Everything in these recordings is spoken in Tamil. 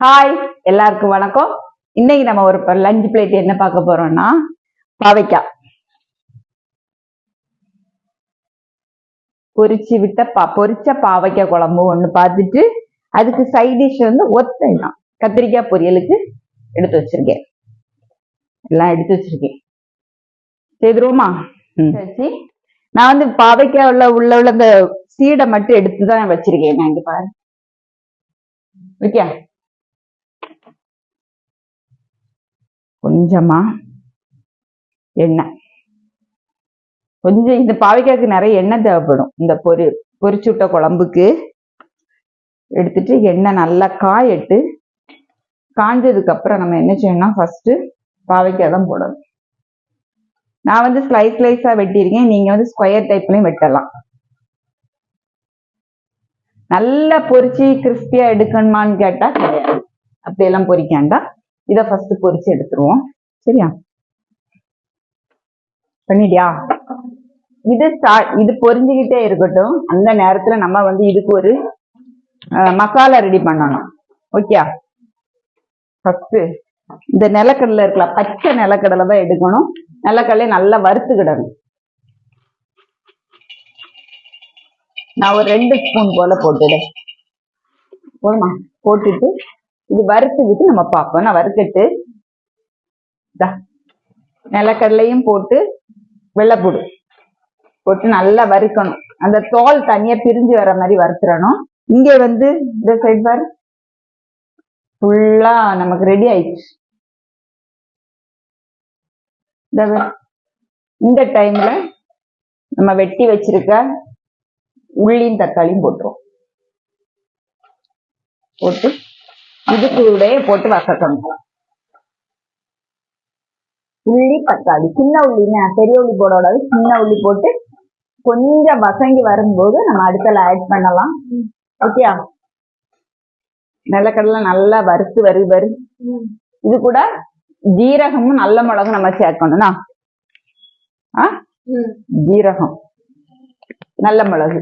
ஹாய் எல்லாருக்கும் வணக்கம். இன்னைக்கு நம்ம ஒரு லஞ்ச் பிளேட் என்ன பார்க்க போறோம்னா பாவைக்காய் பொரிச்சு விட்ட பா பொரிச்ச பாவைக்காய் குழம்பு ஒண்ணு பார்த்துட்டு அதுக்கு சைட் டிஷ் வந்து ஒத்தை தான் கத்திரிக்காய் பொரியலுக்கு எடுத்து வச்சிருக்கேன். எல்லாம் எடுத்து வச்சிருக்கேன். செய்துருவோமா. வச்சு நான் வந்து பாவைக்காய் உள்ள உள்ள உள்ள இந்த சீடை மட்டும் எடுத்து தான் வச்சிருக்கேன். நான் இங்க பாரு. ஓகே கொஞ்சமா எண்ணெய். கொஞ்சம் இந்த பாவைக்காய்க்கு நிறைய எண்ணெய் தேவைப்படும். இந்த பொரி பொரிச்சு விட்ட குழம்புக்கு எடுத்துட்டு எண்ணெய் நல்லா காயட்டு காஞ்சதுக்கு அப்புறம் நம்ம என்ன செய்யணும்னா ஃபர்ஸ்ட் பாவைக்காய் தான் போடணும். நான் வந்து ஸ்லைஸ் ஸ்லைஸா வெட்டியிருக்கேன். நீங்க வந்து ஸ்கொயர் டைப்லயும் வெட்டலாம். நல்லா பொரிச்சு கிறிஸ்பியா எடுக்கணுமான்னு கேட்டா கிடையாது. அப்படியெல்லாம் பொரிக்காண்டா இதை ஃபர்ஸ்ட் பொரிச்சு எடுத்துருவோம். சரியா? பண்ணிட்டியா? இது இது பொறிஞ்சுக்கிட்டே இருக்கட்டும். அந்த நேரத்துல நம்ம வந்து இதுக்கு ஒரு மசாலா ரெடி பண்ணணும். ஓகே ஃபர்ஸ்ட் இந்த நிலக்கடலை இருக்கலாம் பச்சை நிலக்கடலை தான் எடுக்கணும். நிலக்கடலை நல்லா வறுத்துக்கிடணும். நான் ஒரு ரெண்டு ஸ்பூன் போல போட்டுடுறேன் போதுமா? போட்டுட்டு இது வறுத்துக்கிட்டு நம்ம பார்ப்போம். நான் வறுக்கட்டு நிலக்கடலையும் போட்டு வெள்ளைப்பூடு போட்டு நல்லா வறுக்கணும். அந்த தோல் தனியா பிரிஞ்சு வர மாதிரி வறுத்துறணும். இங்கே வந்து இந்த சைட் பாரு. ஃபுல்லா நமக்கு ரெடி ஆயிடுச்சு. இந்த டைமில் டைம்ல நம்ம வெட்டி வச்சிருக்க உள்ளியும் தக்காளியும் போட்டுருவோம். போட்டு இதுக்கு கூடயே போட்டு வசக்கணும் உள்ளி தக்காளி சின்ன உள்ளின்னு பெரிய உள்ளி போடக்கூடாது சின்ன உள்ளி போட்டு கொஞ்சம் வசங்கி வரும்போது நம்ம அடுத்தல ஆட் பண்ணலாம். ஓகே நிலக்கடலை நல்லா வறுத்து வரு வரு இது கூட ஜீரகமும் நல்ல மிளகும் நம்ம சேர்க்கணும்னா ஜீரகம். நல்ல மிளகு.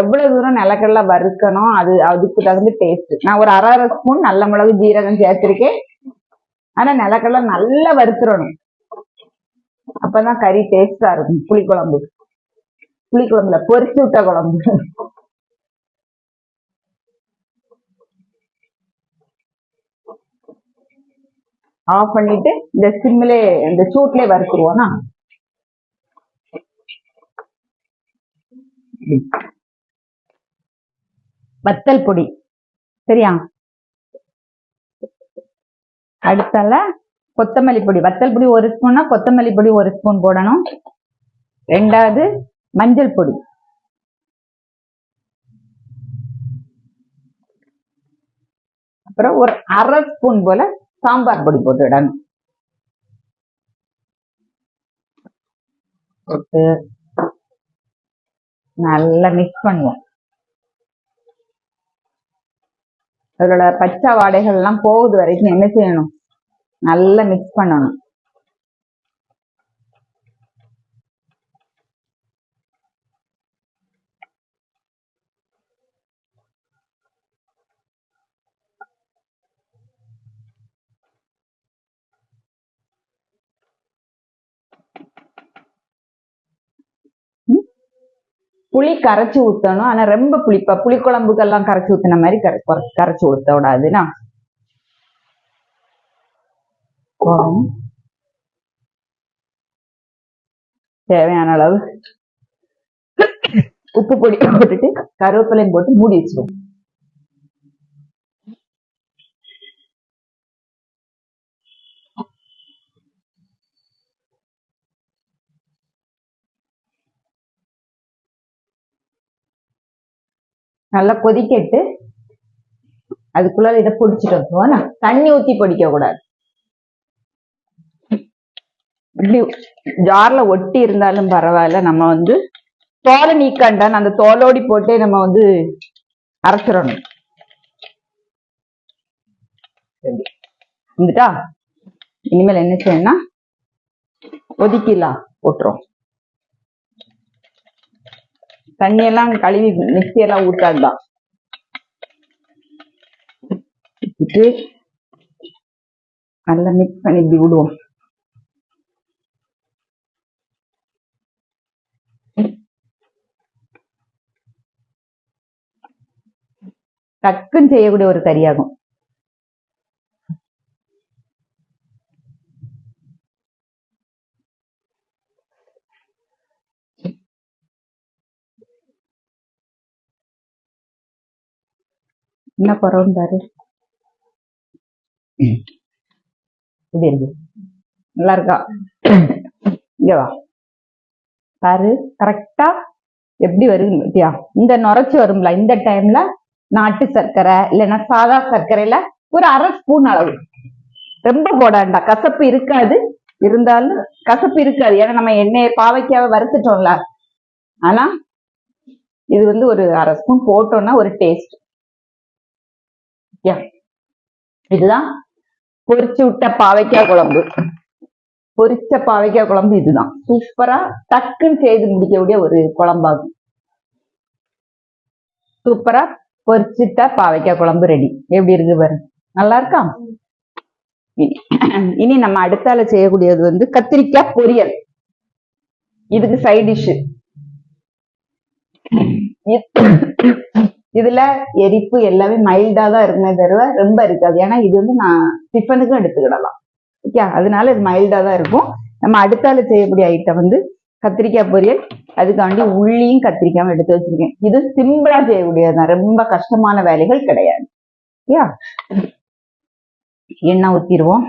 எவ்வளவு தூரம் நிலக்கடலை வறுக்கணும்? அது அதுக்கு தகுந்த டேஸ்ட் நான் ஒரு அரை அரை ஸ்பூன் நல்ல மிளகு ஜீரகம் சேர்த்திருக்கேன். ஆனா நிலக்கடலை நல்லா வறுத்துடணும் அப்பதான் கறி டேஸ்டா இருக்கும். புளிக்குழம்பு. புளிக்குழம்புல பொரிச்சு விட்ட குழம்பு. ஆஃப் பண்ணிட்டு இந்த சிம்மிலே இந்த சூட்லயே வறுத்துருவோம்னா வத்தல் பொடி. சரியா? அடுத்தால கொத்தமல்லி பொடி. வத்தல் பொடி ஒரு ஸ்பூன்னா கொத்தமல்லி பொடி ஒரு ஸ்பூன் போடணும். ரெண்டாவது மஞ்சள் பொடி. அப்புறம் ஒரு அரை ஸ்பூன் போல சாம்பார் பொடி போட்டு விடணும். போட்டு நல்லா மிக்ஸ் பண்ணுவோம். அதோட பச்சை வாடைகள் எல்லாம் போகுது வரைக்கும் என்ன செய்யணும்? நல்லா மிக்ஸ் பண்ணணும். புளி கரைச்சி ஊத்தணும். ஆனா ரொம்ப புளிப்பா புளிக்குழம்புக்கெல்லாம் கரைச்சி ஊத்துன மாதிரி கரை- கரைச்சி ஊத்த விடாதுன்னா தேவையான அளவு உப்பு பொடி போட்டுட்டு கருவேப்பிலையும் போட்டு மூடி வச்சிருவோம். நல்லா கொதிக்கட்டு. அதுக்குள்ள இதை பிடிச்சிட்டு வந்துருவோம் தண்ணி ஊத்தி பொடிக்க கூடாது. இப்படி ஜார்ல ஒட்டி இருந்தாலும் பரவாயில்ல. நம்ம வந்து தோலை நீக்காண்டான் அந்த தோலோடி போட்டு நம்ம வந்து அரைச்சிடணும். வந்துட்டா? இனிமேல் என்ன செய்யணும்னா ஒதுக்கிலாம் போட்டுரும். தண்ணி எல்லாம் கழுவி மிக்சி எல்லாம் ஊத்தாதான் நல்லா மிக்ஸ் பண்ணி இப்படி விடுவோம். டக்குன்னு செய்யக்கூடிய ஒரு கறியாகும் என்ன குறவுன்னு பாரு. இப்படி இருக்கு. நல்லா இருக்கா? இங்க வா. பாரு கரெக்டா எப்படி வருது பாத்தியா? இந்த நுரைச்சு வரும்ல இந்த டைம்ல நாட்டு சர்க்கரை இல்லைன்னா சாதா சர்க்கரையில ஒரு அரை ஸ்பூன் அளவு. ரொம்ப போட வேண்டாம். கசப்பு இருக்காது. இருந்தாலும் கசப்பு இருக்காது. ஏன்னா நம்ம எண்ணெயை பாவைக்காவை வறுத்துட்டோம்ல. ஆனா இது வந்து ஒரு அரை ஸ்பூன் போட்டோம்னா ஒரு டேஸ்ட் இதுதான் பொரிச்சு விட்ட பாவைக்காய் குழம்பு. பொரிச்ச பாவைக்காய் குழம்பு இதுதான். சூப்பரா டக்குன்னு செய்து முடிக்கக்கூடிய ஒரு குழம்பாகும். சூப்பரா பொரிச்சிட்ட பாவைக்காய் குழம்பு ரெடி எப்படி இருக்கு பாரு? நல்லா இருக்கா? இனி இனி நம்ம அடுத்தால செய்யக்கூடியது வந்து கத்திரிக்காய் பொரியல். இதுக்கு சைட் டிஷ் இதுல எரிப்பு எல்லாமே மைல்டா தான் இருக்குமே தவிர ரொம்ப இருக்காது. ஏன்னா இது வந்து நான் டிஃபனுக்கும் எடுத்துக்கிடலாம். ஓகே? அதனால இது மைல்டா தான் இருக்கும். நம்ம அடுத்தால செய்யக்கூடிய ஐட்டம் வந்து கத்திரிக்காய் பொரியல். அதுக்காண்டி உள்ளியும் கத்திரிக்காயும் எடுத்து வச்சிருக்கேன். இது சிம்பிளா செய்யக்கூடியதுதான் ரொம்ப கஷ்டமான வேலைகள் கிடையாது. யா எண்ணெய் ஊத்திடுவோம்.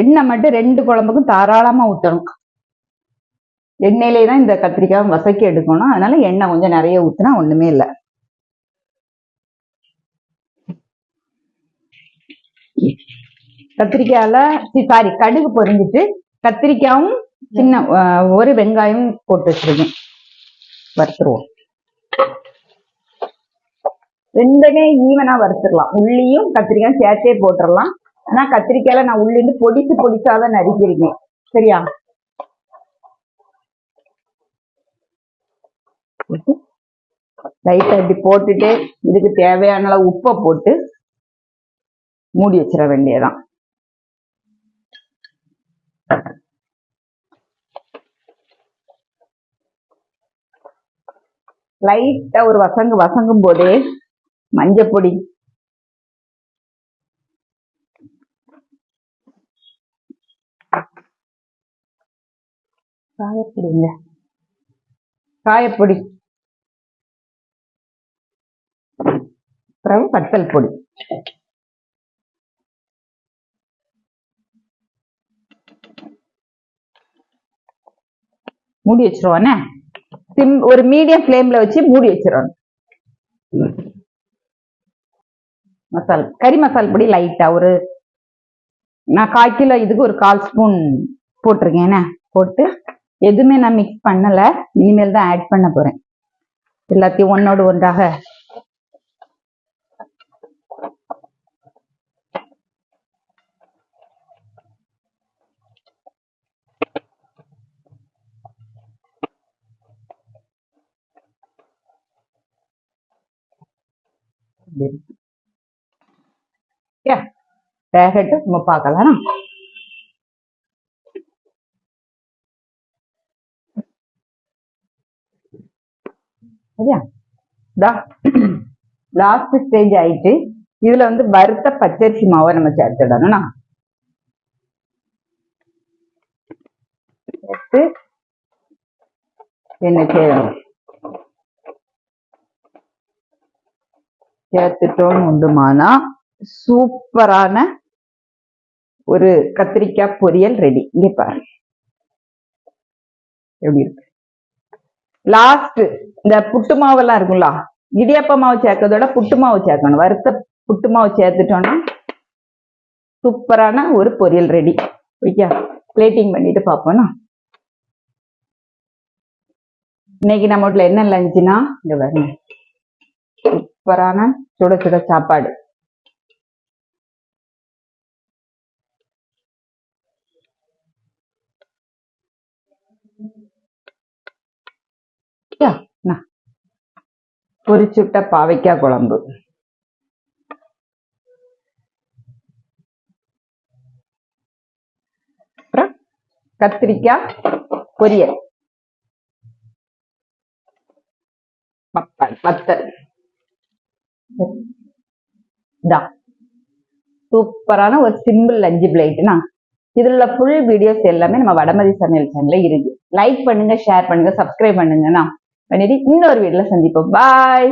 எண்ணெய் மட்டும் ரெண்டு குழம்புக்கும் தாராளமா ஊத்தணும். எண்ணெயிலே தான் இந்த கத்திரிக்காய் வசக்கி எடுக்கணும். அதனால எண்ணெய் கொஞ்சம் நிறைய ஊத்துனா ஒண்ணுமே இல்லை. கத்திரிக்காயில சாரி கடுகு பொரிஞ்சிட்டு கத்திரிக்காயும் சின்ன ஒரு வெங்காயம் போட்டு வச்சிருக்கேன். வறுத்துருவோம். ரெண்டுமே ஈவனா வறுத்துடலாம். உள்ளியும் கத்திரிக்காயும் சேர்த்தே போட்டுடலாம். ஆனா கத்திரிக்காயில நான் உள்ளிருந்து பொடிச்சு பொடிச்சாதான் நறுக்கிருக்கேன் சரியா? லைட்டா இப்படி போட்டுட்டு இதுக்கு தேவையான அளவு உப்பை போட்டு மூடி வச்சிட வேண்டியதுதான். லைட்டா ஒரு வசங்கு வசங்கும் போதே மஞ்சப்பொடி காயப்பொடிங்க காயப்பொடி. அப்புறம் வத்தல் பொடி. மூடி வச்சிருவானே சிம் ஒரு மீடியம் ஃப்ளேம்ல வச்சு மூடி வச்சிருவாங்க மசால் கறி மசால் பொடி லைட்டா ஒரு நான் கால் கிலோ இதுக்கு ஒரு கால் ஸ்பூன் போட்டிருக்கேன். என்ன? போட்டு எதுவுமே நான் மிக்ஸ் பண்ணல. இனிமேல் தான் ஆட் பண்ண போறேன். எல்லாத்தையும் ஒன்னோடு ஒன்றாக வேகட்டு நம்ம பார்க்கலாம். சரியா? லாஸ்ட் ஸ்டேஜ் ஆயிட்டு இதுல வந்து வறுத்த பச்சரிசி மாவை நம்ம சேர்த்துடணும்னா. சேர்த்து என்ன செய்யணும் சேர்த்துட்டோம் உண்டுமானா சூப்பரான ஒரு கத்திரிக்காய் பொரியல் ரெடி. இங்க பாருங்க எப்படி இருக்கு? லாஸ்ட் இந்த புட்டு மாவெல்லாம் இருக்கும்ல இடியப்ப மாவு சேர்க்கறதோட புட்டு மாவு சேர்க்கணும். வறுத்த புட்டு மாவு சேர்த்துட்டோம்னா சூப்பரான ஒரு பொரியல் ரெடி. ஓகே? பிளேட்டிங் பண்ணிட்டு பார்ப்போம்னா இன்னைக்கு நம்ம வீட்டில் என்ன லஞ்சுனா இங்க வரணும் சூப்பரான சுட சுட சாப்பாடு. பொரிச்சுட்ட பாவைக்காய் குழம்பு. அப்புறம் கத்திரிக்காய் பொரியல். பத்தல் இதான் சூப்பரான ஒரு சிம்பிள் லஞ்சு பிளேட்னா இதுல உள்ள ஃபுல் வீடியோஸ் எல்லாமே நம்ம வடமதி சமையல் சேனல்ல இருக்கு. லைக் பண்ணுங்க ஷேர் பண்ணுங்க சப்ஸ்கிரைப் பண்ணுங்கண்ணா பண்ணிட்டு இன்னொரு வீடியோல சந்திப்போம். பாய்